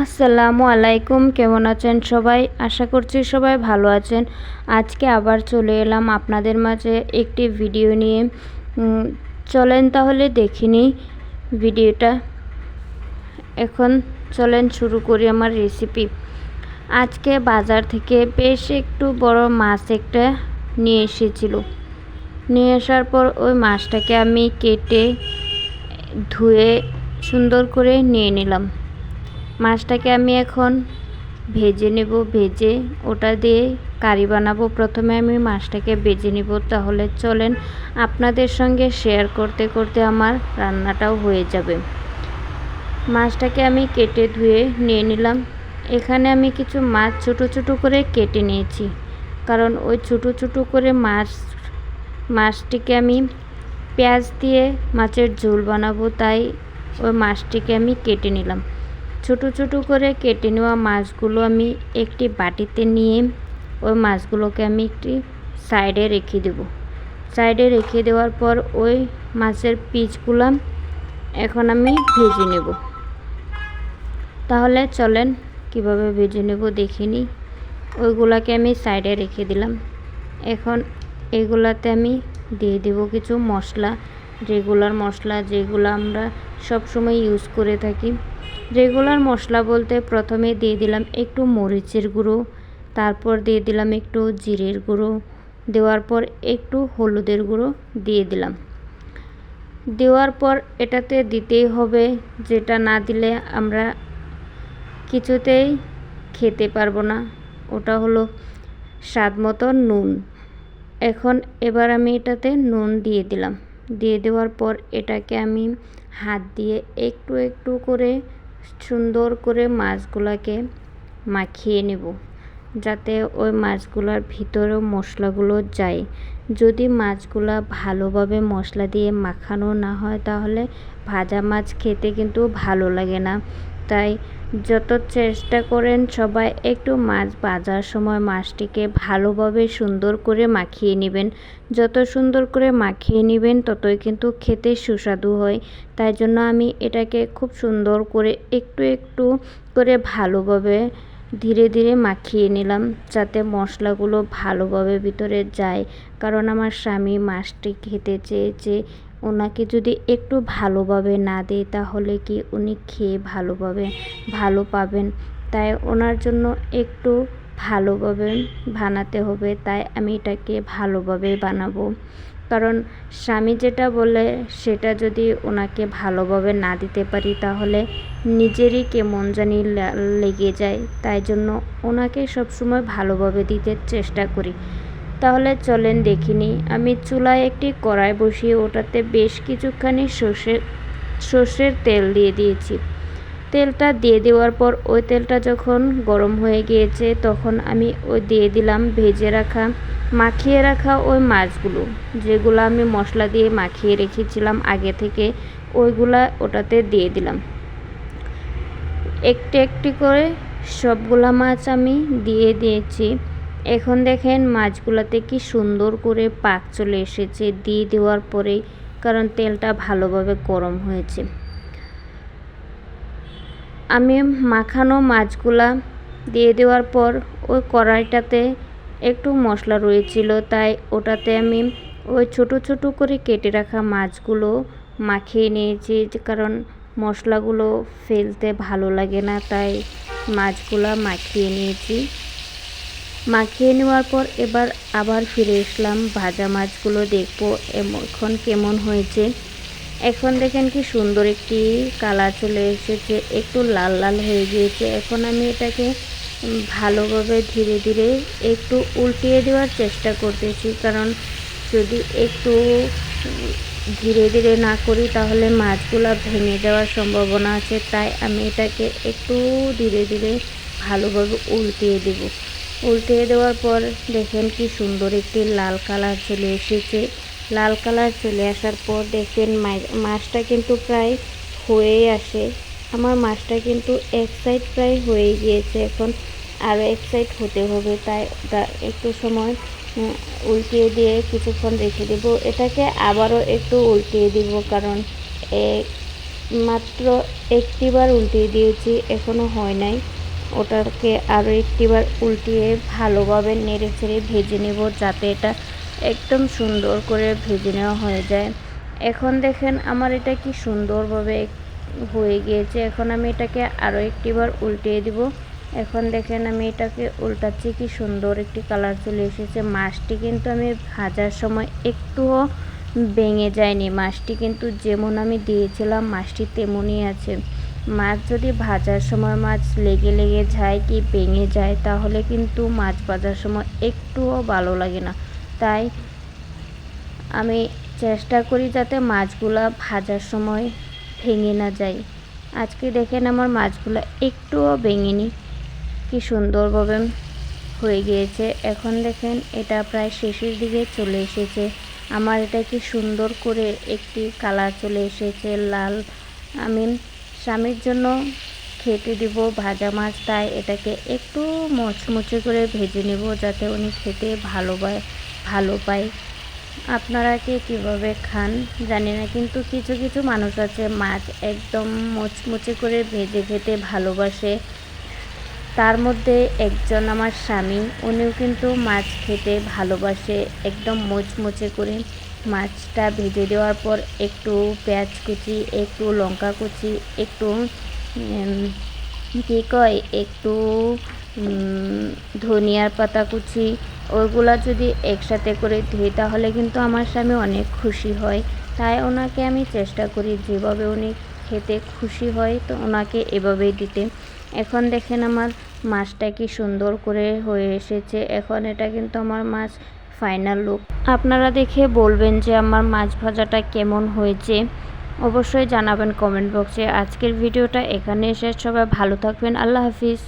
আসসালামু আলাইকুম, কেমন আছেন সবাই? আশা করছি সবাই ভালো আছেন। আজকে আবার চলে এলাম আপনাদের মাঝে একটি ভিডিও নিয়ে। চলেন তাহলে দেখিনি ভিডিওটা। এখন চলেন শুরু করি আমার রেসিপি আজকে বাজার থেকে বেশ একটু বড় মাছ একটা নিয়ে এসেছিল। নিয়ে আসার পর ওই মাছটাকে আমি কেটে ধুয়ে সুন্দর করে নিয়ে নিলাম। মাছটাকে আমি এখন ভেজে নেব, ভেজে ওটা দিয়ে কারি বানাবো। প্রথমে আমি মাছটাকে ভেজে নেব। তাহলে চলেন আপনাদের সঙ্গে শেয়ার করতে করতে আমার রান্নাটাও হয়ে যাবে। মাছটাকে আমি কেটে ধুয়ে নিয়ে নিলাম। এখানে আমি কিছু মাছ ছোট ছোট করে কেটে নিয়েছি। কারণ ওই ছোট ছোট করে মাছ, মাছটিকে আমি পেঁয়াজ দিয়ে মাছের ঝোল বানাবো, তাই ওই মাছটিকে আমি কেটে নিলাম। ছোট ছোট করে কেটে নেওয়া মাছগুলো আমি একটি বাটিতে নিয়ে ওই মাছগুলোকে আমি একটি সাইডে রেখে দেব। সাইডে রেখে দেওয়ার পর ওই মাছের পিচগুলো এখন আমি ভেজে নেব। তাহলে চলেন কীভাবে ভেজে নেব দেখে নিই। ওইগুলাকে আমি সাইডে রেখে দিলাম। এখন এগুলাতে আমি দিয়ে দেব কিছু মশলা। রেগুলার মশলা যেগুলো আমরা সব সময় ইউজ করে থাকি। রেগুলার মশলা বলতে প্রথমে দিয়ে দিলাম একটু মরিচের গুঁড়ো, তারপর দিয়ে দিলাম একটু জিরের গুঁড়ো, দেওয়ার পর একটু হলুদের গুঁড়ো দিয়ে দিলাম। দেওয়ার পর এটাতে দিতেই হবে যেটা না দিলে আমরা কিছুতেই খেতে পারব না। ওটা হলো স্বাদ মতো নুন। এখন এবার আমি এটাতে নুন দিয়ে দিলাম। দিয়ে দেওয়ার পর এটাকে আমি হাত দিয়ে একটু একটু করে সুন্দর করে মাছগুলোকে মাখিয়ে নেব, যাতে ওই মাছগুলোর ভিতরেও মশলাগুলো যায়। যদি মাছগুলো ভালোভাবে মশলা দিয়ে মাখানো না হয়, তাহলে ভাজা মাছ খেতে কিন্তু ভালো লাগে না। তাই যত চেষ্টা করেন সবাই একটু মাছ ভাজার সময় মাছটিকে ভালোভাবে সুন্দর করে মাখিয়ে নেবেন। যত সুন্দর করে মাখিয়ে নেবেন, ততই কিন্তু খেতে সুস্বাদু হয়। তাই জন্য আমি এটাকে খুব সুন্দর করে একটু একটু করে ভালোভাবে ধীরে ধীরে মাখিয়ে নিলাম, যাতে মশলাগুলো ভালোভাবে ভিতরে যায়। কারণ আমার স্বামী মাছটি খেতে চেয়েছে ওনাকে যদি একটু ভালোভাবে না দিই তাহলে কি উনি খেয়ে ভালোভাবে ভালো পাবেন? তাই ওনার জন্য একটু ভালোভাবে বানাতে হবে। তাই আমি এটাকে ভালোভাবে বানাবো। কারণ স্বামী যেটা বলে, সেটা যদি ওনাকে ভালোভাবে না দিতে পারি, তাহলে নিজেরই কেমন জানি লেগে যায়। তাই জন্য ওনাকে সবসময় ভালোভাবে দিতে চেষ্টা করি। তাহলে চলেন দেখিনি। আমি চুলায় একটি কড়াই বসিয়ে ওটাতে বেশ কিছুখানি সর্ষের সর্ষের তেল দিয়ে দিয়েছি। তেলটা দিয়ে দেওয়ার পর ওই তেলটা যখন গরম হয়ে গিয়েছে, তখন আমি ওই দিয়ে দিলাম ভেজে রাখা, মাখিয়ে রাখা ওই মাছগুলো। যেগুলো আমি মশলা দিয়ে মাখিয়ে রেখেছিলাম আগে থেকে, ওইগুলা ওটাতে দিয়ে দিলাম। একটি একটি করে সবগুলা মাছ আমি দিয়ে দিয়েছি। এখন দেখেন মাছগুলাতে কি সুন্দর করে পাক চলে এসেছে, দিয়ে দেওয়ার পরে কারণ তেলটা ভালোভাবে গরম হয়েছে। আমি মাখানো মাছগুলা দিয়ে দেওয়ার পর, ওই কড়াইটাতে একটু মশলা রয়েছিল, তাই ওটাতে আমি ওই ছোট ছোট করে কেটে রাখা মাছগুলো মাখিয়ে নিয়েছি কারণ মশলাগুলো ফেলতে ভালো লাগে না, তাই মাছগুলো মাখিয়ে নিয়েছি। মাখিয়ে নেওয়ার পর এবার আবার ফিরে এসলাম ভাজা মাছগুলো দেখব এখন কেমন হয়েছে। এখন দেখেন কি সুন্দর একটি কালার চলে এসেছে। একটু লাল লাল হয়ে গিয়েছে। এখন আমি এটাকে ভালোভাবে ধীরে ধীরে একটু উল্টিয়ে দেওয়ার চেষ্টা করতেছি। কারণ যদি একটু ধীরে ধীরে না করি তাহলে মাছগুলো ভেঙে যাওয়ার সম্ভাবনা আছে। তাই আমি এটাকে একটু ধীরে ধীরে ভালোভাবে উল্টিয়ে দেব। উল্টিয়ে দেওয়ার পর দেখেন কি সুন্দর একটি লাল কালার চলে এসেছে। লাল কালার চলে আসার পর দেখেন মাছটা কিন্তু প্রায় হয়েই আসে। আমার মাছটা কিন্তু এক সাইড প্রায় হয়ে গিয়েছে এখন। আরও এক সাইড হতে হবে, তাই একটু সময় উল্টিয়ে দিয়ে কিছুক্ষণ রেখে দেব। এটাকে আবারও একটু উল্টিয়ে দিব কারণ মাত্র একটিবার উল্টিয়ে দিয়েছি, এখনও হয় নাই। ওটাকে আরও একটিবার উল্টিয়ে ভালোভাবে নেড়ে চেড়ে ভেজে নেব যাতে এটা একদম সুন্দর করে ভেজে নেওয়া হয়ে যায়। এখন দেখেন আমার এটা কি সুন্দরভাবে হয়ে গিয়েছে। এখন আমি এটাকে আরও একটিবার উল্টিয়ে দিব। এখন দেখেন আমি এটাকে উল্টাচ্ছি, কি সুন্দর একটি কালার চলে এসেছে। মাছটি কিন্তু আমি ভাজার সময় একটুও ভেঙে যায়নি। মাছটি কিন্তু যেমন আমি দিয়েছিলাম, মাছটি তেমনই আছে। মাছ যদি ভাজার সময় মাছ লেগে লেগে যায় কি ভেঙে যায়, তাহলে কিন্তু মাছ ভাজার সময় একটুও ভালো লাগে না। তাই আমি চেষ্টা করি যাতে মাছগুলা ভাজার সময় ভেঙে না যায়। আজকে দেখেন আমার মাছগুলো একটুও ভেঙেনি। কি সুন্দরভাবে হয়ে গিয়েছে। এখন দেখেন এটা প্রায় শেষের দিকে চলে এসেছে। আমার এটা কি সুন্দর করে একটি কালার চলে এসেছে, লাল আমি স্বামীর জন্য খেতে দিব ভাজা মাছ, তাই এটাকে একটু মচমচে করে ভেজে নেব যাতে উনি খেতে ভালো পায় ভালো পায়। আপনারা কে কীভাবে খান জানি না, কিন্তু কিছু কিছু মানুষ আছে মাছ একদম মচমচে করে ভেজে খেতে ভালোবাসে। তার মধ্যে একজন আমার স্বামী, উনিও কিন্তু মাছ খেতে ভালোবাসে, একদম মুচমুচে করে মাছটা ভেজে দেওয়ার পর একটু পেঁয়াজ কুচি, একটু লঙ্কা কুচি, একটু কী কয়, একটু ধনিয়ার পাতা কুচি, ওইগুলা যদি একসাথে করে দিই তাহলে কিন্তু আমার স্বামী অনেক খুশি হয়। তাই ওনাকে আমি চেষ্টা করি যেভাবে উনি খেতে খুশি হয়, তো ওনাকে এভাবেই দিতে। এখন দেখেন আমার মাছটা কি সুন্দর করে হয়ে এসেছে। এখন এটা কিন্তু আমার মাছ ফাইনাল লুক আপনারা দেখে বলবেন যে আমার মাছ ভাজাটা কেমন হয়েছে। অবশ্যই জানাবেন কমেন্ট বক্সে আজকের ভিডিওটা এখানে শেষ। সবাই ভালো থাকবেন। আল্লাহ হাফিজ।